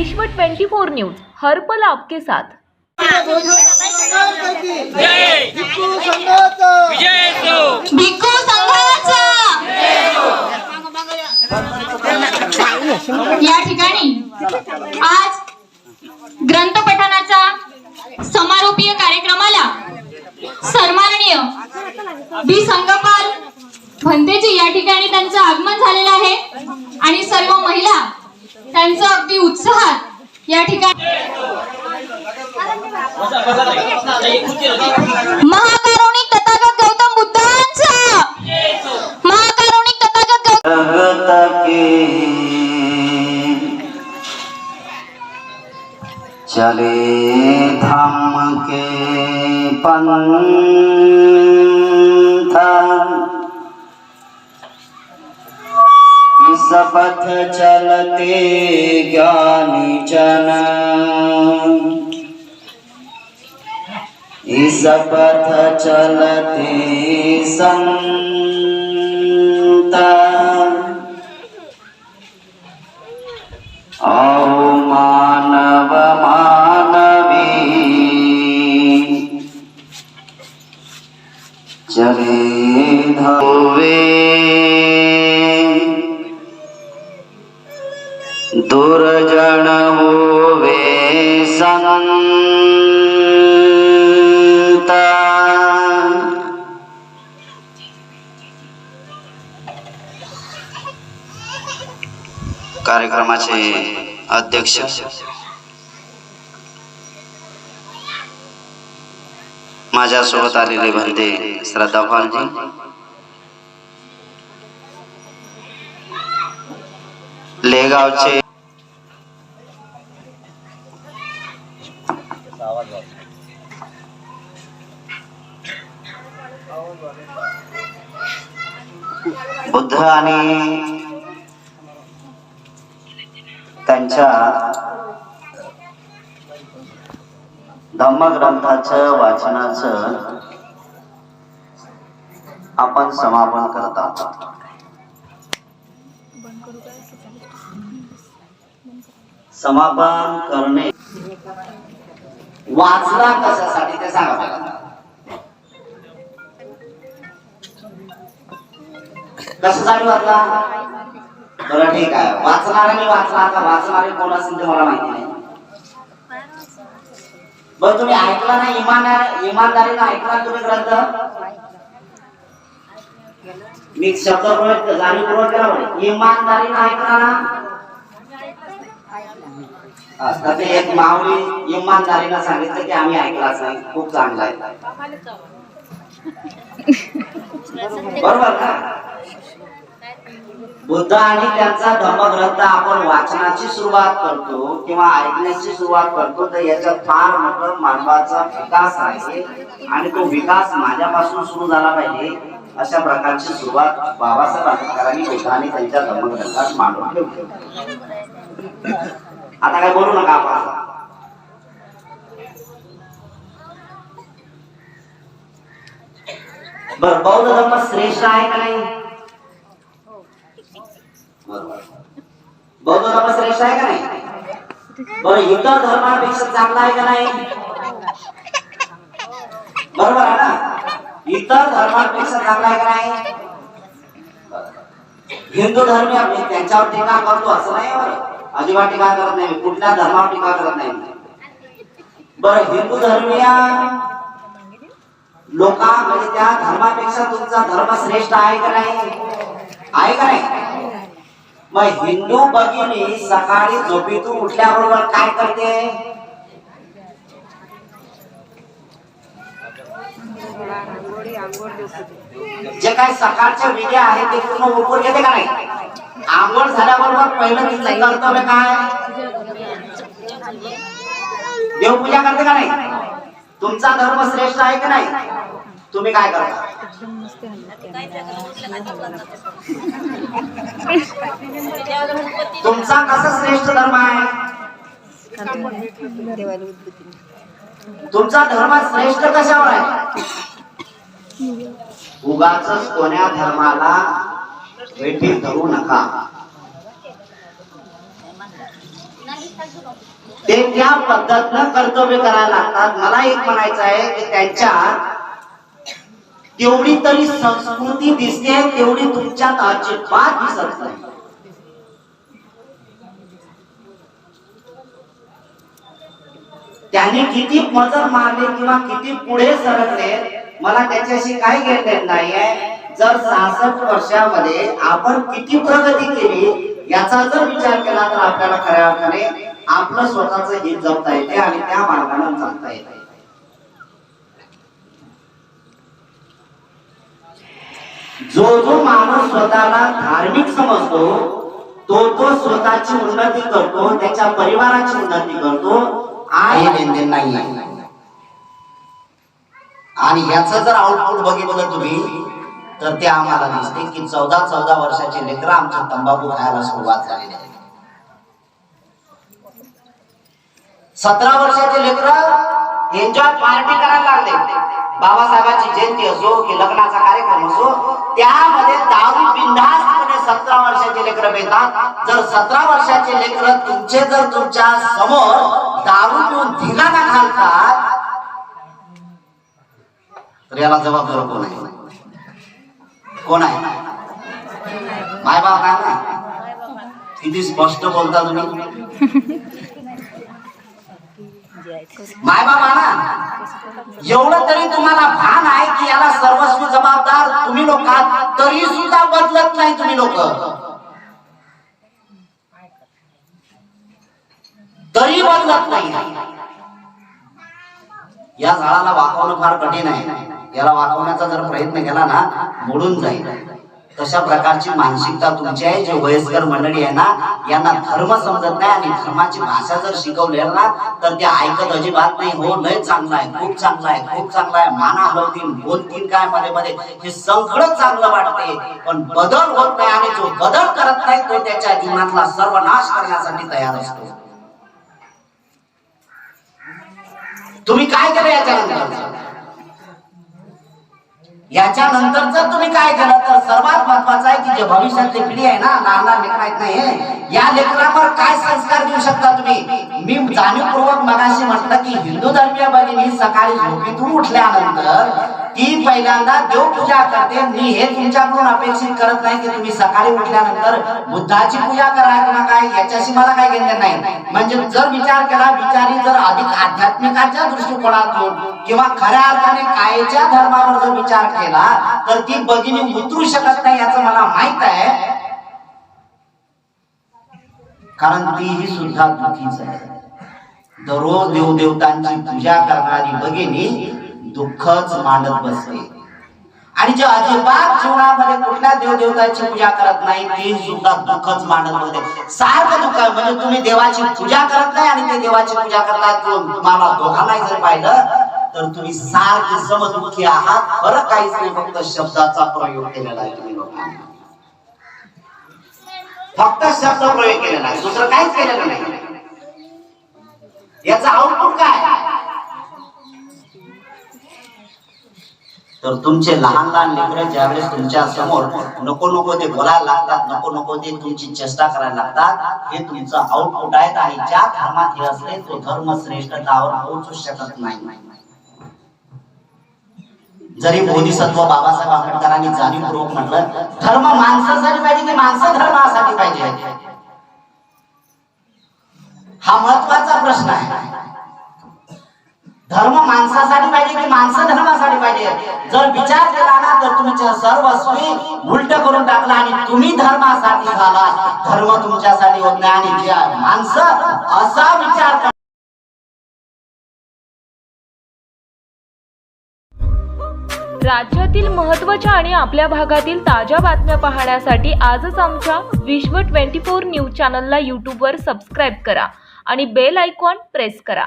विश्व 24 न्यूज हर्पल आपके साथ. संघाचा या ठिकाणी आज ग्रंथ पठणाचा समारोपीय कार्यक्रमाला सन्माननीय बी संगपाल भंतेजी या ठिकाणी त्यांचं आगमन झालेलं आहे. आणि सर्व महिला त्यांचं अगदी उत्साहात या ठिकाणी महाकारुणिक तथागत गौतम बुद्धांचा महाकारुणिक तथागत गौतम चले धाम के पन सपथ पथ चलते ज्ञानी जन। इस पथ चलते संत। आओ मानव मानवी। चले धोवे। दुर्जन होवे संत। कार्यक्रमाचे अध्यक्ष। माझ्यासोबत आलेले भंते श्रद्धा भालजी। लेगावचे बुद्ध आणि त्यांच्या धम्मग्रंथाचं वाचनाचं आपण समापन करत आहोत. समापन करणे. वाचला कशासाठी ते सांगा कसं चालू वाचला बरं ठीक आहे. वाचणाऱ्याने वाचला आता. वाचणारे कोण असेल ते मला माहिती नाही. बरं तुम्ही ऐकला ना इमानदार इमानदारीनं ऐकला तुम्ही ग्रंथ? मी शब्द प्रयोग जाणीवपूर्वक केला म्हणे. इमानदारीनं ऐकला ना? तसे ते एक माऊली इमानदारीनं सांगितलं की आम्ही ऐकलाच नाही. खूप चांगला आहे. बरोबर ना? बुद्ध आणि त्यांचा धर्मग्रंथ आपण वाचनाची सुरुवात करतो किंवा ऐकण्याची सुरुवात करतो तर याच्यात फार मोठं मानवाचा विकास आहे आणि तो विकास माझ्यापासून सुरू झाला पाहिजे अशा प्रकारची सुरुवात बाबासाहेब आंबेडकरांनी बुद्ध त्यांच्या धर्मग्रंथात मांडून ठेवली. आता काय बोलू नका आपण. बर बौद्ध धर्म श्रेष्ठ आहे का नाही? बौद्ध धर्म श्रेष्ठ आहे का नाही? बरं इतर धर्मापेक्षा चांगला आहे का नाही? बरोबर आहे ना? इतर धर्मापेक्षा चांगला आहे का नाही? हिंदू धर्मी आम्ही त्यांच्यावर टीका करतो असं नाही बरं. अजिबात टीका करत नाही कुठल्या धर्मावर टीका करत नाही. बरं हिंदू धर्मीय लोका म्हणजे त्या धर्मापेक्षा तुमचा धर्म श्रेष्ठ आहे का नाही? आहे का नाही? मग हिंदू भगिनी सकाळी झोपेतून उठल्याबरोबर काय करते? जे काही सकाळच्या विद्या आहे ते पूर्ण उरकून घेते का नाही? आंघोळ झाल्याबरोबर पहिलं तिचं कर्तव्य काय? देवपूजा करते का नाही? तुमचा धर्म श्रेष्ठ आहे की नाही? तुम्ही काय करता? तुमचा कसा श्रेष्ठ धर्म आहे? तुमचा धर्म श्रेष्ठ कशावर आहे? उगाच कोण्या धर्माला भेटी धरू नका. ते त्या पद्धतीनं कर्तव्य करायला लागतात. मला एक म्हणायचं आहे की त्यांच्या तेवढी तरी संस्कृती दिसते तेवढी तुमच्यात अजिबात दिसत नाही. त्यांनी किती मजल मारले किंवा किती पुढे सरकले मला त्याच्याशी काही घेणं नाहीये. जर सहासष्ट वर्षामध्ये आपण किती प्रगती केली याचा जर विचार केला तर आपल्याला खऱ्या अर्थाने आपलं स्वतःच हित जपता येते आणि त्या मार्गाने चालता येते. जो जो माणूस स्वतःला धार्मिक समजतो तो तो स्वतःची उन्नती करतो त्याच्या परिवाराची उन्नती करतो आहे आणि लेनदेन नाही आणि याच जर आउटपुट बघितलं तुम्ही तर ते आम्हाला दिसते की चौदा चौदा वर्षाचे लेकरं आमच्या तंबाखू खायला सुरुवात झालेली आहे. सतरा वर्षाचे लेकरं एन्जॉय पार्टी करायला लागले. बाबासाहेबांची जयंती असो की लग्नाचा कार्यक्रम असो त्यामध्ये दारू बिंदासपणे सतरा वर्षाचे लेकरं पेतात. जर सतरा वर्षाचे लेकरं तुमचे जर तुमच्यासमोर दारू पिऊन धिंगाणा घालतात तर याला जबाबदार कोण आहे? कोण आहे? मायबाप आहे ना? किती स्पष्ट बोलता तुम्ही. मायबाप आहे ना? एवढं तरी तुम्हाला भान आहे की याला सर्वस्व जबाबदार तुम्ही लोक आहात तरी सुद्धा बदलत नाही तुम्ही लोक. तरी बदलत नाही. या झाडाला वाकवणं फार कठीण आहे. याला वाकवण्याचा जर प्रयत्न केला ना मोडून जाईल. तशा प्रकारची मानसिकता तुमची आहे जे वयस्कर मंडळी आहे ना यांना धर्म समजत नाही आणि धर्माची भाषा जर शिकवली ना तर ते ऐकत अजिबात नाही. हो लय चांगला आहे खूप चांगला आहे खूप चांगला आहे. माना हलवतील बोलतील काय मध्ये मध्ये. हे सगळं चांगलं वाटते. पण बदल होत नाही आणि जो बदल करत नाही तो त्याच्या जीवनातला सर्वनाश करण्यासाठी तयार असतो. तुम्ही काय केलं याच्यानंतर? याच्यानंतर जर तुम्ही काय केलं? तर सर्वात महत्वाचं आहे की जे भविष्यातली पिढी आहे ना लहान लहान लेकर आहेत नाही या लेकरांवर काय संस्कार देऊ शकता तुम्ही? मी जाणीवपूर्वक मगाशी म्हटलं की हिंदू धर्मीय बहिणी सकाळी झोपेतून उठल्यानंतर ती पहिल्यांदा देवपूजा करते. मी हे तुमच्याकडून अपेक्षित करत नाही की तुम्ही सकाळी उठल्यानंतर बुद्धाची पूजा करा किंवा काय याच्याशी मला काही घेणं नाही. म्हणजे जर विचार केला विचारी जर अधिक आध्यात्मिकाच्या दृष्टिकोनातून किंवा खऱ्या अर्थाने कायच्या धर्मावर जर विचार केला तर ती भगिनी उतरू शकत नाही याचं मला माहीत आहे. कारण तीही सुद्धा दुखीच आहे. दररोज देवदेवतांची पूजा करणारी भगिनी दुःखच मांडत बसते. आणि जे अजिबात जीवनामध्ये कुठल्या देवदेवताची पूजा करत नाही ते सुद्धा दुःखच मांडत बसते. सारखं दुःख म्हणजे तुम्ही देवाची पूजा करत नाही आणि ते देवाची पूजा करताय तो तुम्हाला दोघांनाही जर पाहिलं तर तुम्ही सारखे समदुःखी आहात. फरक काहीच नाही फक्त शब्दाचा प्रयोग केलेला आहे तुम्ही लोकांनी. फक्त शब्द प्रयोग केलेला आहे. दुसरं काहीच केलेलं नाही. याचा आउटपुट काय? तर तुमचे लहान लहान लेकरं ज्यावेळेस तुमच्यासमोर नको नको ते बोलायला लागतात नको नको ते तुमची चेष्टा करायला लागतात हे तुमचं आउटपुट आहे. आणि ज्या धर्मात हे असले तो धर्म श्रेष्ठतावर पोहोचू शकत नाही. जरी बोधिसत्व बाबासाहेब आंबेडकरांनी जाणीवपूर्वक म्हटलं धर्म माणसासाठी पाहिजे की माणसं धर्मासाठी पाहिजे? हा महत्त्वाचा प्रश्न आहे. धर्म माणसासाठी पाहिजे की माणसं धर्मासाठी पाहिजे? जर विचार केला ना तर तुमच्या सर्वस्वी उलट करून टाकला आणि तुम्ही धर्मासाठी झाला धर्म तुमच्यासाठी होत नाही आणि माणसं असा विचार कर- राज्यातील महत्त्वाच्या आणि आपल्या भागातील ताज्या बातम्या पाहण्यासाठी आजच आमच्या विश्व 24 न्यूज चॅनलला यूट्यूबवर सबस्क्राईब करा आणि बेल आयकॉन प्रेस करा.